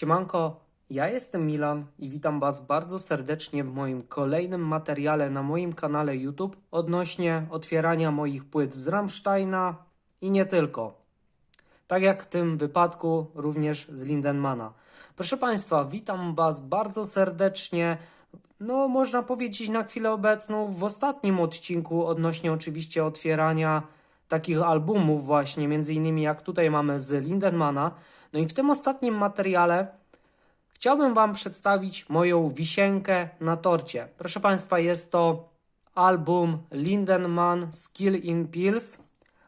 Siemanko, ja jestem Milan i witam Was bardzo serdecznie w moim kolejnym materiale na moim kanale YouTube odnośnie otwierania moich płyt z Rammsteina i nie tylko. Tak jak w tym wypadku również z Lindemana. Proszę Państwa, witam Was bardzo serdecznie. No, można powiedzieć na chwilę obecną w ostatnim odcinku odnośnie oczywiście otwierania takich albumów właśnie, między innymi jak tutaj mamy z Lindemana. No i w tym ostatnim materiale chciałbym Wam przedstawić moją wisienkę na torcie. Proszę Państwa, jest to album Lindenman Skill in Pills,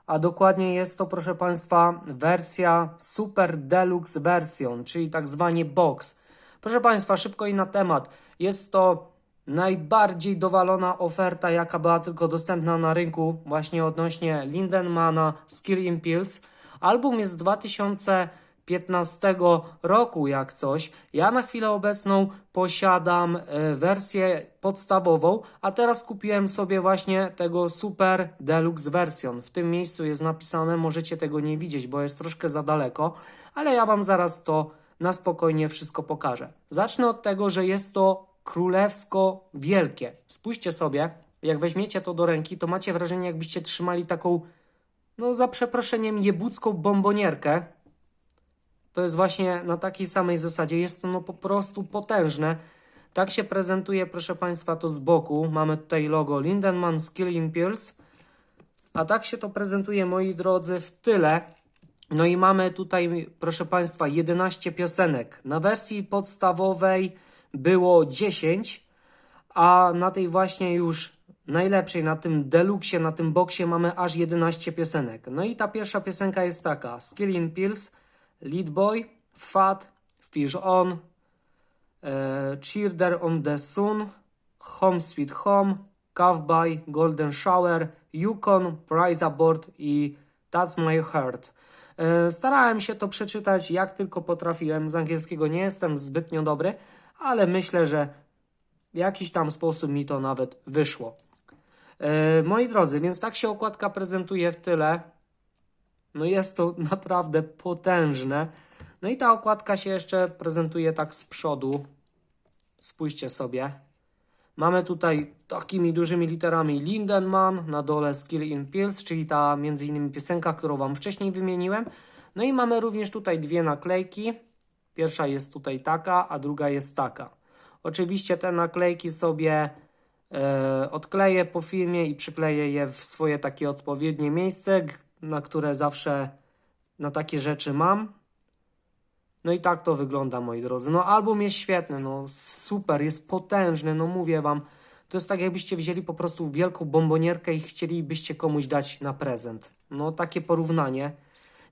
a dokładnie jest to, proszę Państwa, wersja Super Deluxe Version, czyli tak zwany box. Proszę Państwa, szybko i na temat. Jest to najbardziej dowalona oferta, jaka była tylko dostępna na rynku, właśnie odnośnie Lindenmana Skill in Pills. Album jest z 2015 roku, jak coś. Ja na chwilę obecną posiadam e, wersję podstawową, a teraz kupiłem sobie właśnie tego Super Deluxe Version. W tym miejscu jest napisane, możecie tego nie widzieć, bo jest troszkę za daleko, ale ja Wam zaraz to na spokojnie wszystko pokażę. Zacznę od tego, że jest to królewsko wielkie. Spójrzcie sobie, jak weźmiecie to do ręki, to macie wrażenie, jakbyście trzymali taką, no za przeproszeniem, jebucką bombonierkę. To jest właśnie na takiej samej zasadzie. Jest to no po prostu potężne. Tak się prezentuje, proszę Państwa, to z boku. Mamy tutaj logo Lindenman Skill in Pills. A tak się to prezentuje, moi drodzy, w tyle. No i mamy tutaj, proszę Państwa, 11 piosenek. Na wersji podstawowej było 10, a na tej właśnie już najlepszej, na tym deluxe, na tym boksie mamy aż 11 piosenek. No i ta pierwsza piosenka jest taka: Skill in Pills, Lead Boy, Fat, Fish On, e, Cheerder on the Sun, Home Sweet Home, Cowboy, Golden Shower, Yukon, Prize Aboard i That's My Heart. E, Starałem się to przeczytać jak tylko potrafiłem. Z angielskiego nie jestem zbytnio dobry, ale myślę, że w jakiś tam sposób mi to nawet wyszło. E, Moi drodzy, więc tak się okładka prezentuje w tyle. No jest to naprawdę potężne. No i ta okładka się jeszcze prezentuje tak z przodu. Spójrzcie sobie. Mamy tutaj takimi dużymi literami Lindenman, na dole Skill in Pills, czyli ta między innymi piosenka, którą Wam wcześniej wymieniłem. No i mamy również tutaj dwie naklejki. Pierwsza jest tutaj taka, a druga jest taka. Oczywiście te naklejki sobie e, odkleję po filmie i przykleję je w swoje takie odpowiednie miejsce, na które zawsze na takie rzeczy mam. No i tak to wygląda, moi drodzy. No album jest świetny, no super, jest potężny, no mówię wam. To jest tak, jakbyście wzięli po prostu wielką bombonierkę i chcielibyście komuś dać na prezent. No takie porównanie.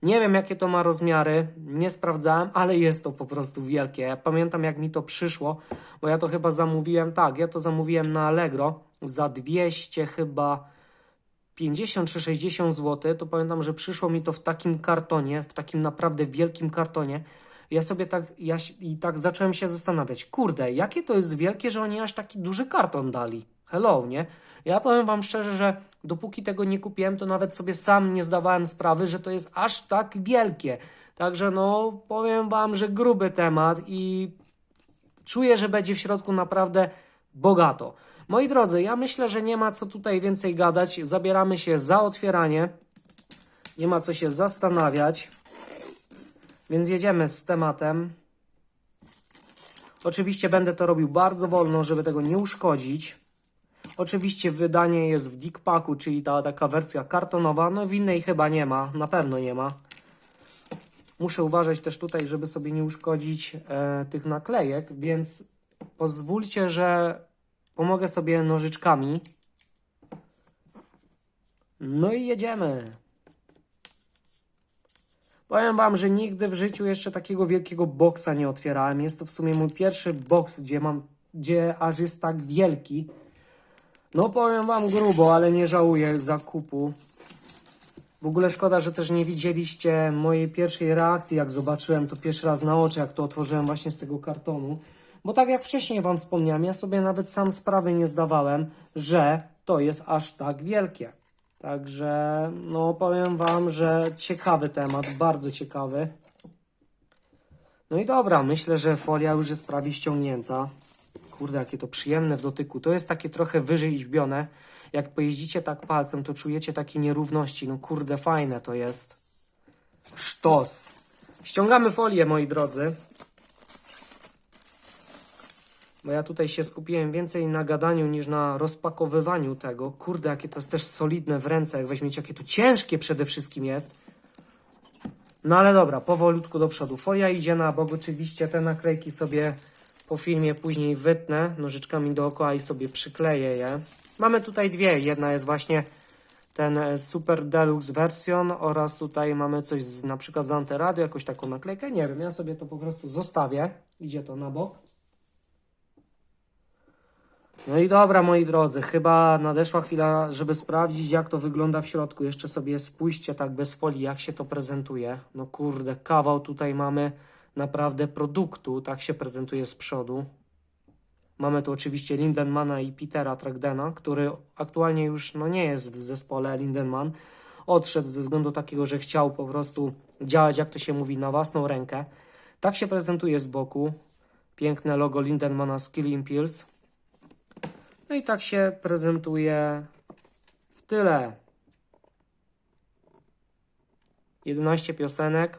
Nie wiem, jakie to ma rozmiary, nie sprawdzałem, ale jest to po prostu wielkie. Ja pamiętam, jak mi to przyszło, bo ja to chyba zamówiłem, tak, ja to zamówiłem na Allegro za 200 chyba 50 czy 60 zł, to pamiętam, że przyszło mi to w takim kartonie, w takim naprawdę wielkim kartonie. Ja sobie tak, ja i tak zacząłem się zastanawiać, kurde, jakie to jest wielkie, że oni aż taki duży karton dali. Hello, nie? Ja powiem Wam szczerze, że dopóki tego nie kupiłem, to nawet sobie sam nie zdawałem sprawy, że to jest aż tak wielkie. Także no, powiem Wam, że gruby temat i czuję, że będzie w środku naprawdę bogato. Moi drodzy, ja myślę, że nie ma co tutaj więcej gadać. Zabieramy się za otwieranie. Nie ma co się zastanawiać. Więc jedziemy z tematem. Oczywiście będę to robił bardzo wolno, żeby tego nie uszkodzić. Oczywiście wydanie jest w Dickpacku, czyli ta taka wersja kartonowa. No w innej chyba nie ma, na pewno nie ma. Muszę uważać też tutaj, żeby sobie nie uszkodzić e, tych naklejek, więc pozwólcie, że pomogę sobie nożyczkami. No i jedziemy. Powiem Wam, że nigdy w życiu jeszcze takiego wielkiego boksa nie otwierałem. Jest to w sumie mój pierwszy boks, gdzie mam, gdzie aż jest tak wielki. No powiem Wam grubo, ale nie żałuję zakupu. W ogóle szkoda, że też nie widzieliście mojej pierwszej reakcji, jak zobaczyłem to pierwszy raz na oczy, jak to otworzyłem właśnie z tego kartonu. Bo tak jak wcześniej Wam wspomniałem, ja sobie nawet sam sprawy nie zdawałem, że to jest aż tak wielkie. Także, no powiem Wam, że ciekawy temat, bardzo ciekawy. No i dobra, myślę, że folia już jest prawie ściągnięta. Kurde, jakie to przyjemne w dotyku. To jest takie trochę wyżej źbione. Jak pojeździcie tak palcem, to czujecie takie nierówności. No kurde, fajne to jest. Sztos. Ściągamy folię, moi drodzy. Bo ja tutaj się skupiłem więcej na gadaniu niż na rozpakowywaniu tego. Kurde, jakie to jest też solidne w ręce, jak weźmiecie, jakie to ciężkie przede wszystkim jest. No ale dobra, powolutku do przodu. Folia idzie na bok, oczywiście te naklejki sobie po filmie później wytnę nożyczkami dookoła i sobie przykleję je. Mamy tutaj dwie, jedna jest właśnie ten e, Super Deluxe Version oraz tutaj mamy coś z, na przykład z Anterady, jakąś taką naklejkę, nie wiem, ja sobie to po prostu zostawię, idzie to na bok. No i dobra, moi drodzy, chyba nadeszła chwila, żeby sprawdzić, jak to wygląda w środku. Jeszcze sobie spójrzcie tak bez folii, jak się to prezentuje. No kurde, kawał tutaj mamy naprawdę produktu, tak się prezentuje z przodu. Mamy tu oczywiście Lindenmana i Petera Tragdena, który aktualnie już no, nie jest w zespole Lindenman. Odszedł ze względu takiego, że chciał po prostu działać, jak to się mówi, na własną rękę. Tak się prezentuje z boku. Piękne logo Lindenmana z Killing Pills. No i tak się prezentuje w tyle. 11 piosenek,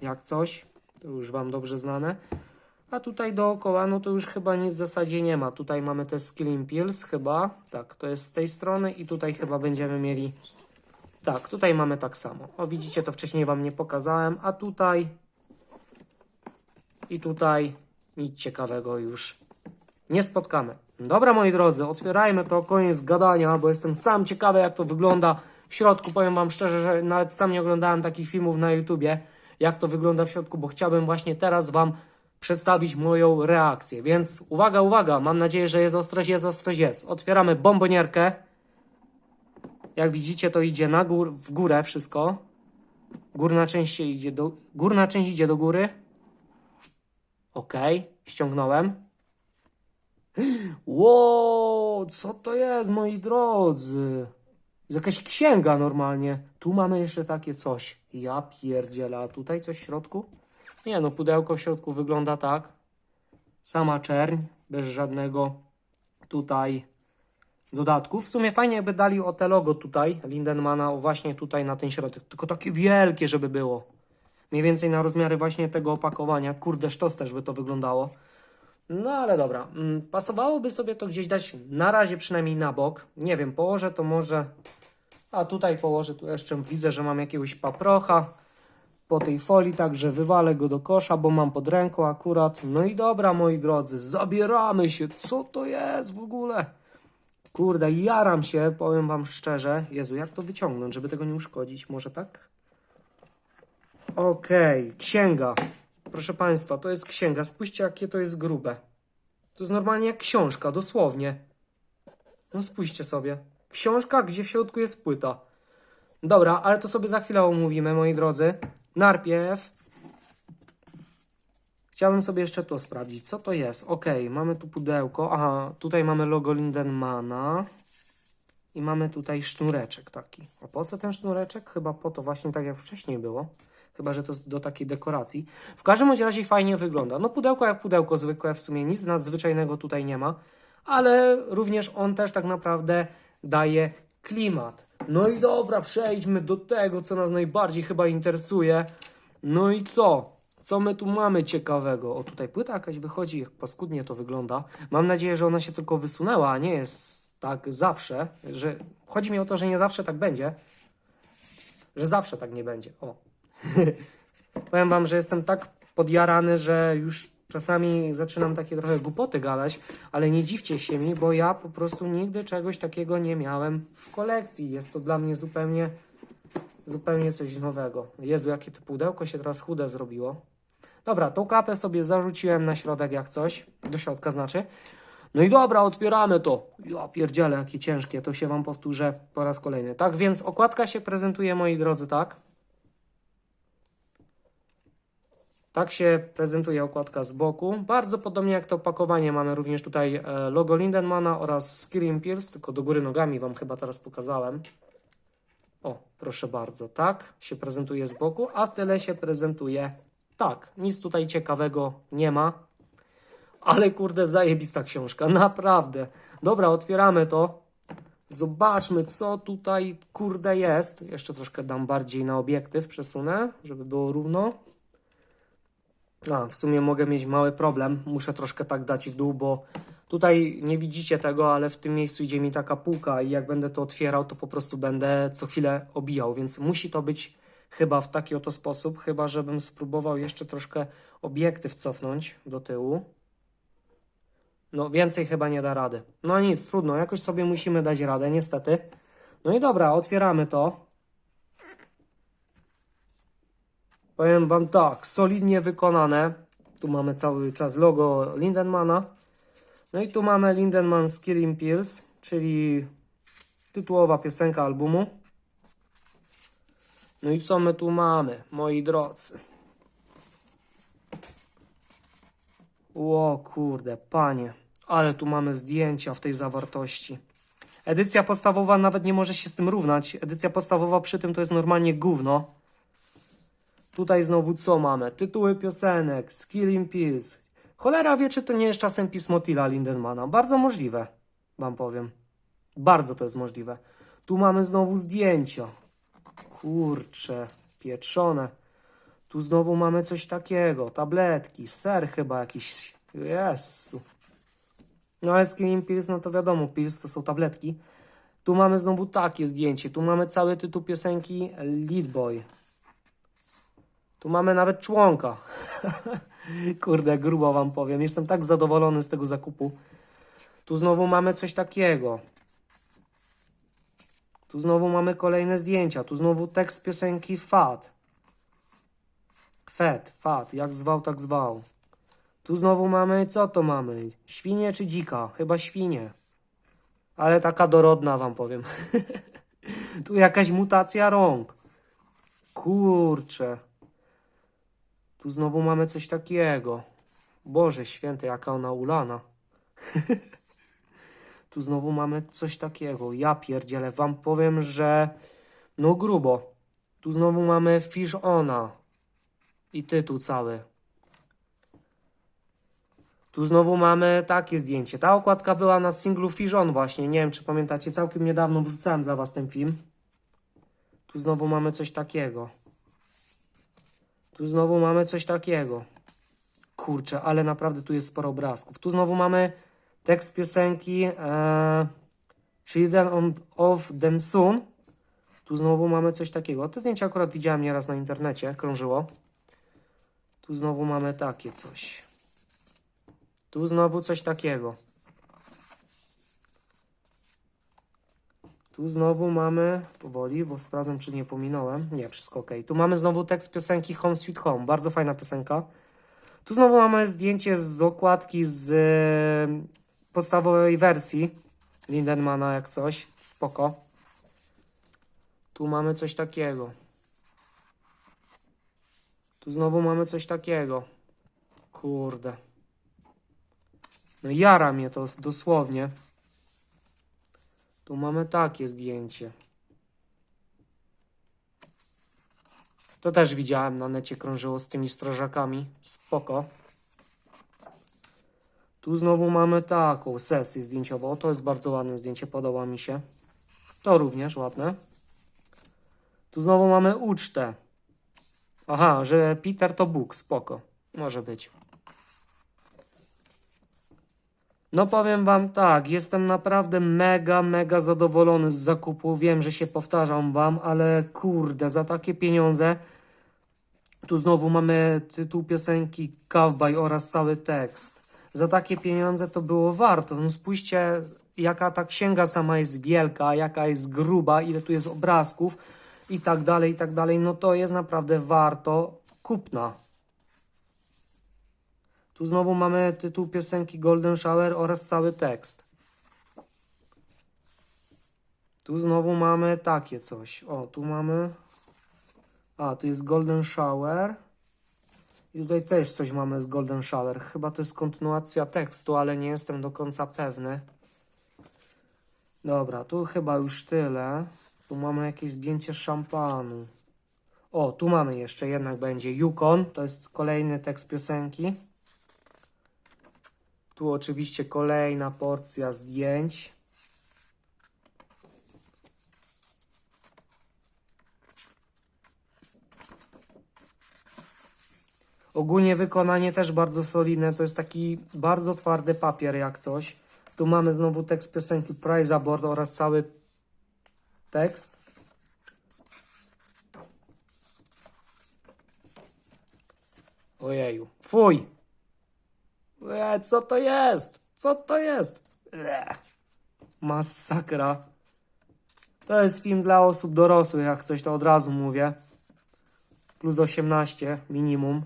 jak coś, to już Wam dobrze znane. A tutaj dookoła, no to już chyba nic w zasadzie nie ma. Tutaj mamy te Skilling Pills chyba, tak, to jest z tej strony i tutaj chyba będziemy mieli, tak, tutaj mamy tak samo. O, widzicie, to wcześniej Wam nie pokazałem, a tutaj i tutaj nic ciekawego już nie spotkamy. Dobra, moi drodzy, otwierajmy to, koniec gadania, bo jestem sam ciekawy, jak to wygląda w środku. Powiem Wam szczerze, że nawet sam nie oglądałem takich filmów na YouTubie, jak to wygląda w środku, bo chciałbym właśnie teraz Wam przedstawić moją reakcję. Więc uwaga, uwaga, mam nadzieję, że jest ostrość, jest ostrość, jest. Otwieramy bombonierkę. Jak widzicie, to idzie na gór, w górę wszystko. Górna część idzie do, górna część idzie do góry. Ok, ściągnąłem. Ło, co to jest, moi drodzy? Jest jakaś księga normalnie. Tu mamy jeszcze takie coś. Ja pierdzielę, a tutaj coś w środku? Nie no, pudełko w środku wygląda tak. Sama czerń, bez żadnego tutaj dodatków. W sumie fajnie jakby dali o te logo tutaj, Lindenmana, o właśnie tutaj na ten środek. Tylko takie wielkie, żeby było. Mniej więcej na rozmiary właśnie tego opakowania. Kurde, sztos też by to wyglądało. No ale dobra, mm, pasowałoby sobie to gdzieś dać na razie przynajmniej na bok. Nie wiem, położę to może. A tutaj położę, tu jeszcze widzę, że mam jakiegoś paprocha po tej folii, także wywalę go do kosza, bo mam pod ręką akurat. No i dobra, moi drodzy, zabieramy się. Co to jest w ogóle? Kurde, jaram się, powiem wam szczerze. Jezu, jak to wyciągnąć, żeby tego nie uszkodzić? Może tak? Okej, księga. Proszę Państwa, to jest księga. Spójrzcie, jakie to jest grube. To jest normalnie jak książka, dosłownie. No spójrzcie sobie. Książka, gdzie w środku jest płyta. Dobra, ale to sobie za chwilę omówimy, moi drodzy. Najpierw chciałbym sobie jeszcze to sprawdzić. Co to jest? Ok, mamy tu pudełko. Aha, tutaj mamy logo Lindenmana. I mamy tutaj sznureczek taki. A po co ten sznureczek? Chyba po to właśnie tak jak wcześniej było. Chyba, że to jest do takiej dekoracji. W każdym razie fajnie wygląda. No pudełko jak pudełko zwykłe, w sumie nic nadzwyczajnego tutaj nie ma. Ale również on też tak naprawdę daje klimat. No i dobra, przejdźmy do tego, co nas najbardziej chyba interesuje. No i co? Co my tu mamy ciekawego? O, tutaj płyta jakaś wychodzi, jak paskudnie to wygląda. Mam nadzieję, że ona się tylko wysunęła, a nie jest tak zawsze. Że... Chodzi mi o to, że nie zawsze tak będzie. Że zawsze tak nie będzie. O. Powiem wam, że jestem tak podjarany, że już czasami zaczynam takie trochę głupoty gadać, ale nie dziwcie się mi, bo ja po prostu nigdy czegoś takiego nie miałem w kolekcji. Jest to dla mnie zupełnie, zupełnie coś nowego. Jezu, jakie to pudełko się teraz chude zrobiło. Dobra, tą klapę sobie zarzuciłem na środek jak coś, do środka znaczy. No i dobra, otwieramy to. Ja pierdzielę, jakie ciężkie, to się wam powtórzę po raz kolejny. Tak więc okładka się prezentuje, moi drodzy, tak. Tak się prezentuje okładka z boku. Bardzo podobnie jak to opakowanie mamy również tutaj e, logo Lindenmana oraz Skilling Pierce, tylko do góry nogami Wam chyba teraz pokazałem. O, proszę bardzo, tak się prezentuje z boku, a w tyle się prezentuje Tak, nic tutaj ciekawego nie ma. Ale kurde, zajebista książka, naprawdę. Dobra, otwieramy to. Zobaczmy, co tutaj kurde jest. Jeszcze troszkę dam bardziej na obiektyw, przesunę, żeby było równo. A, w sumie mogę mieć mały problem. Muszę troszkę tak dać w dół, bo tutaj nie widzicie tego, ale w tym miejscu idzie mi taka półka i jak będę to otwierał, to po prostu będę co chwilę obijał, więc musi to być chyba w taki oto sposób, chyba żebym spróbował jeszcze troszkę obiektyw cofnąć do tyłu. No więcej chyba nie da rady. No nic, trudno, jakoś sobie musimy dać radę, niestety. No i dobra, otwieramy to. Powiem Wam tak, solidnie wykonane. Tu mamy cały czas logo Lindenmana. No i tu mamy Lindenman Skilling Pills, czyli tytułowa piosenka albumu. No i co my tu mamy, moi drodzy? O kurde, panie, ale tu mamy zdjęcia w tej zawartości. Edycja podstawowa nawet nie może się z tym równać. Edycja podstawowa przy tym to jest normalnie gówno. Tutaj znowu co mamy? Tytuły piosenek, Skilling Pills. Cholera wie, czy to nie jest czasem pismo Tila Lindenmana. Bardzo możliwe, wam powiem. Bardzo to jest możliwe. Tu mamy znowu zdjęcia. Kurcze, pieczone. Tu znowu mamy coś takiego. Tabletki, ser chyba jakiś. Jezu. No ale Skilling Pills, no to wiadomo, Pills to są tabletki. Tu mamy znowu takie zdjęcie. Tu mamy cały tytuł piosenki Lead Boy. Tu mamy nawet członka. Kurde, grubo wam powiem. Jestem tak zadowolony z tego zakupu. Tu znowu mamy coś takiego. Tu znowu mamy kolejne zdjęcia. Tu znowu tekst piosenki Fat. Fet, Fat. Jak zwał, tak zwał. Tu znowu mamy, co to mamy? Świnie czy dzika? Chyba świnie. Ale taka dorodna wam powiem. tu jakaś mutacja rąk. Kurczę. Tu znowu mamy coś takiego. Boże święty, jaka ona ulana. tu znowu mamy coś takiego. Ja pierdzielę, wam powiem, że no grubo. Tu znowu mamy Fish Ona. I tytuł cały. Tu znowu mamy takie zdjęcie. Ta okładka była na singlu Fish On właśnie. Nie wiem, czy pamiętacie, całkiem niedawno wrzucałem dla was ten film. Tu znowu mamy coś takiego. Tu znowu mamy coś takiego. Kurczę, ale naprawdę tu jest sporo obrazków. Tu znowu mamy tekst piosenki e, Children on- of the Sun. Tu znowu mamy coś takiego. Te zdjęcia akurat widziałem nieraz na internecie, krążyło. Tu znowu mamy takie coś. Tu znowu coś takiego. Tu znowu mamy, powoli, bo sprawdzam, czy nie pominąłem. Nie, wszystko ok. Tu mamy znowu tekst piosenki Home Sweet Home. Bardzo fajna piosenka. Tu znowu mamy zdjęcie z okładki z e, podstawowej wersji Lindenmana, jak coś. Spoko. Tu mamy coś takiego. Tu znowu mamy coś takiego. Kurde. No jara mnie to dosłownie. Tu mamy takie zdjęcie. To też widziałem na necie, krążyło z tymi strażakami. Spoko. Tu znowu mamy taką sesję zdjęciową. To jest bardzo ładne zdjęcie, podoba mi się. To również ładne. Tu znowu mamy ucztę. Aha, że Peter to Bóg, spoko. Może być. No powiem wam tak, jestem naprawdę mega, mega zadowolony z zakupu. Wiem, że się powtarzam wam, ale kurde, za takie pieniądze. Tu znowu mamy tytuł piosenki Cowboy oraz cały tekst. Za takie pieniądze to było warto. No spójrzcie, jaka ta księga sama jest wielka, jaka jest gruba, ile tu jest obrazków i tak dalej, i tak dalej. No to jest naprawdę warto kupna. Tu znowu mamy tytuł piosenki Golden Shower oraz cały tekst. Tu znowu mamy takie coś. O, tu mamy. A, tu jest Golden Shower. I tutaj też coś mamy z Golden Shower. Chyba to jest kontynuacja tekstu, ale nie jestem do końca pewny. Dobra, tu chyba już tyle. Tu mamy jakieś zdjęcie szampanu. O, tu mamy jeszcze jednak będzie Yukon. To jest kolejny tekst piosenki. Tu oczywiście kolejna porcja zdjęć. Ogólnie wykonanie też bardzo solidne. To jest taki bardzo twardy papier jak coś. Tu mamy znowu tekst piosenki Prize Aboard oraz cały tekst. Ojeju. Fuj! E, co to jest? Co to jest? E, masakra. To jest film dla osób dorosłych, jak coś to od razu mówię. Plus 18 minimum.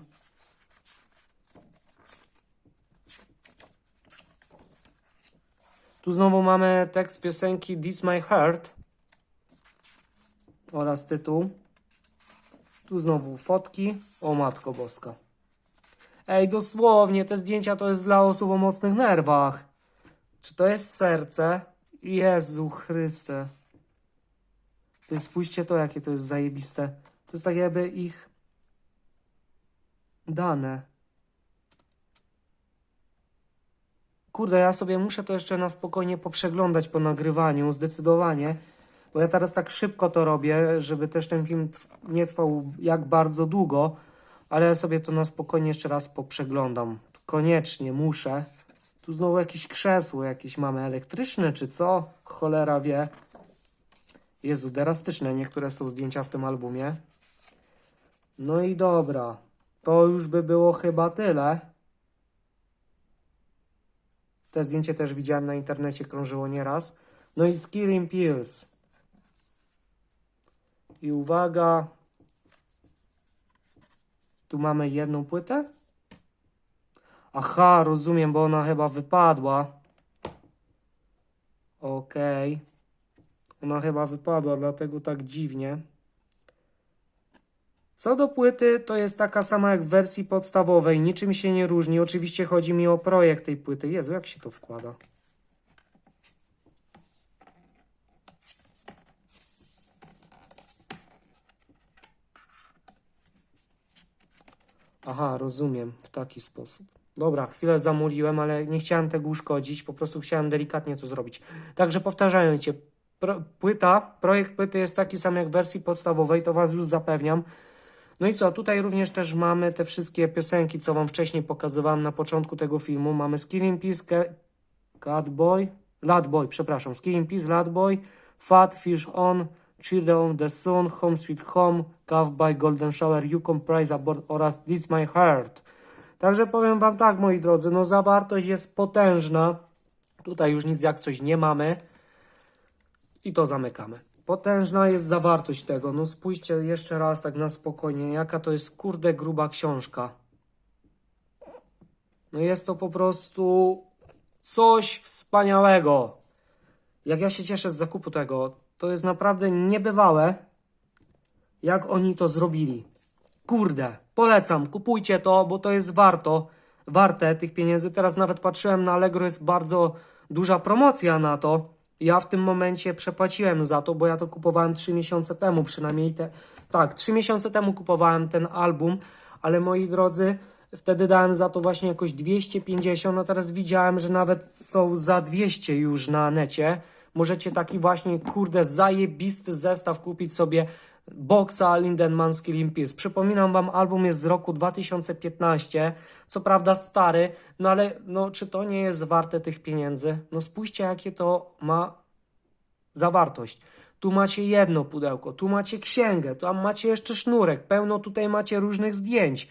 Tu znowu mamy tekst piosenki This My Heart oraz tytuł. Tu znowu fotki. O matko boska. Ej, dosłownie, te zdjęcia to jest dla osób o mocnych nerwach. Czy to jest serce? Jezu Chryste. Ty spójrzcie to, jakie to jest zajebiste. To jest tak jakby ich dane. Kurde, ja sobie muszę to jeszcze na spokojnie poprzeglądać po nagrywaniu, zdecydowanie. Bo ja teraz tak szybko to robię, żeby też ten film nie trwał jak bardzo długo, ale sobie to na spokojnie jeszcze raz poprzeglądam. Koniecznie muszę. Tu znowu jakieś krzesło jakieś mamy elektryczne, czy co? Cholera wie. Jezu, drastyczne niektóre są zdjęcia w tym albumie. No i dobra. To już by było chyba tyle. Te zdjęcie też widziałem na internecie, krążyło nieraz. No i Skilling Pills. I uwaga. Tu mamy jedną płytę. Aha, rozumiem, bo ona chyba wypadła. Okej. Ona chyba wypadła, dlatego tak dziwnie. Co do płyty, to jest taka sama jak w wersji podstawowej, niczym się nie różni. Oczywiście chodzi mi o projekt tej płyty. Jezu, jak się to wkłada? Aha, rozumiem, w taki sposób. Dobra, chwilę zamuliłem, ale nie chciałem tego uszkodzić, po prostu chciałem delikatnie to zrobić. Także pro, płyta, projekt płyty jest taki sam jak w wersji podstawowej, to Was już zapewniam. No i co, tutaj również też mamy te wszystkie piosenki, co Wam wcześniej pokazywałem na początku tego filmu. Mamy Skilling Peace, Ca- Catboy, Ladboy, przepraszam, Skilling Peace, Ladboy, Fat, Fish On, Children of the Sun, Home Sweet Home, Calf by Golden Shower, You Comprise Aboard oraz It's My Heart. Także powiem Wam tak, moi drodzy, no zawartość jest potężna. Tutaj już nic jak coś nie mamy. I to zamykamy. Potężna jest zawartość tego. No spójrzcie jeszcze raz tak na spokojnie, jaka to jest kurde gruba książka. No jest to po prostu coś wspaniałego. Jak ja się cieszę z zakupu tego, to jest naprawdę niebywałe, jak oni to zrobili. Kurde, polecam, kupujcie to, bo to jest warto, warte tych pieniędzy. Teraz nawet patrzyłem na Allegro, jest bardzo duża promocja na to. Ja w tym momencie przepłaciłem za to, bo ja to kupowałem 3 miesiące temu, przynajmniej te. Tak, 3 miesiące temu kupowałem ten album, ale moi drodzy, wtedy dałem za to właśnie jakoś 250, a teraz widziałem, że nawet są za 200 już na necie. Możecie taki właśnie, kurde, zajebisty zestaw kupić sobie Boxa Lindenman Skilling Peace. Przypominam wam, album jest z roku 2015, co prawda stary, no ale no, czy to nie jest warte tych pieniędzy? No spójrzcie, jakie to ma zawartość. Tu macie jedno pudełko, tu macie księgę, tam macie jeszcze sznurek, pełno tutaj macie różnych zdjęć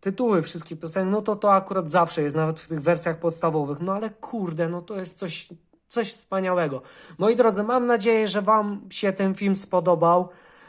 tytuły wszystkich piosenek, no to to akurat zawsze jest, nawet w tych wersjach podstawowych. No ale kurde, no to jest coś, coś wspaniałego. Moi drodzy, mam nadzieję, że Wam się ten film spodobał.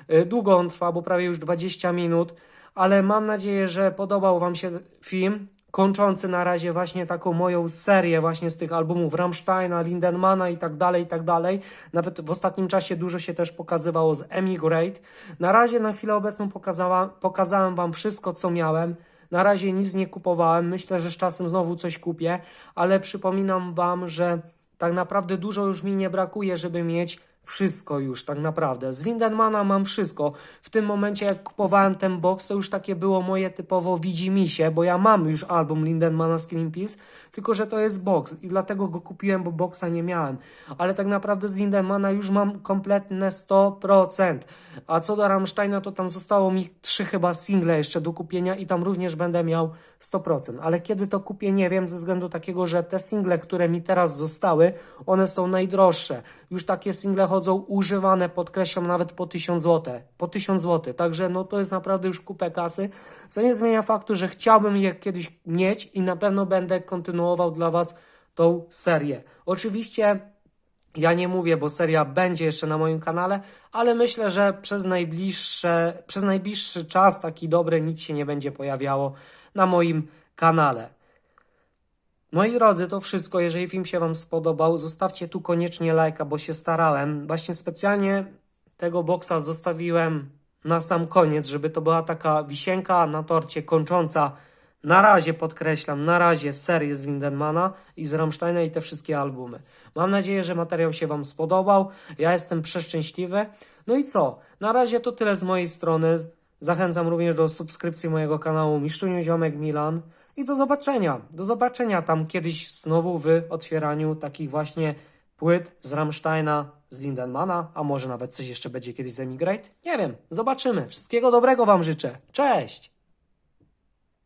Y, Długo on trwa, bo prawie już 20 minut, ale mam nadzieję, że podobał Wam się film. Kończący na razie właśnie taką moją serię właśnie z tych albumów Rammsteina, Lindemana i tak dalej, i tak dalej. Nawet w ostatnim czasie dużo się też pokazywało z Emigrate. Na razie na chwilę obecną pokazała, pokazałem Wam wszystko, co miałem. Na razie nic nie kupowałem. Myślę, że z czasem znowu coś kupię, ale przypominam Wam, że tak naprawdę dużo już mi nie brakuje, żeby mieć wszystko już tak naprawdę. Z Lindemana mam wszystko. W tym momencie jak kupowałem ten box, to już takie było moje typowo widzimisię, bo ja mam już album Lindemana Killing Pills, tylko że to jest box i dlatego go kupiłem, bo boxa nie miałem. Ale tak naprawdę z Lindemana już mam kompletne 100%. A co do Rammsteina, to tam zostało mi trzy chyba single jeszcze do kupienia i tam również będę miał 100%. Ale kiedy to kupię, nie wiem, ze względu takiego, że te single, które mi teraz zostały, one są najdroższe. Już takie single chodzą używane, podkreślam, nawet po 1000 zł. Po 1000 zł. Także no to jest naprawdę już kupę kasy, co nie zmienia faktu, że chciałbym je kiedyś mieć i na pewno będę kontynuował dla Was tą serię. Oczywiście ja nie mówię, bo seria będzie jeszcze na moim kanale, ale myślę, że przez najbliższe, przez najbliższy czas taki dobry nic się nie będzie pojawiało na moim kanale. Moi drodzy, to wszystko. Jeżeli film się Wam spodobał, zostawcie tu koniecznie lajka, bo się starałem. Właśnie specjalnie tego boksa zostawiłem na sam koniec, żeby to była taka wisienka na torcie kończąca. Na razie podkreślam, na razie serię z Lindemana i z Rammsteina i te wszystkie albumy. Mam nadzieję, że materiał się Wam spodobał. Ja jestem przeszczęśliwy. No i co? Na razie to tyle z mojej strony. Zachęcam również do subskrypcji mojego kanału Miszczuniu Ziomek Milan. I do zobaczenia. Do zobaczenia tam kiedyś znowu w otwieraniu takich właśnie płyt z Rammsteina, z Lindemana, a może nawet coś jeszcze będzie kiedyś z Emigrate? Nie wiem. Zobaczymy. Wszystkiego dobrego Wam życzę. Cześć!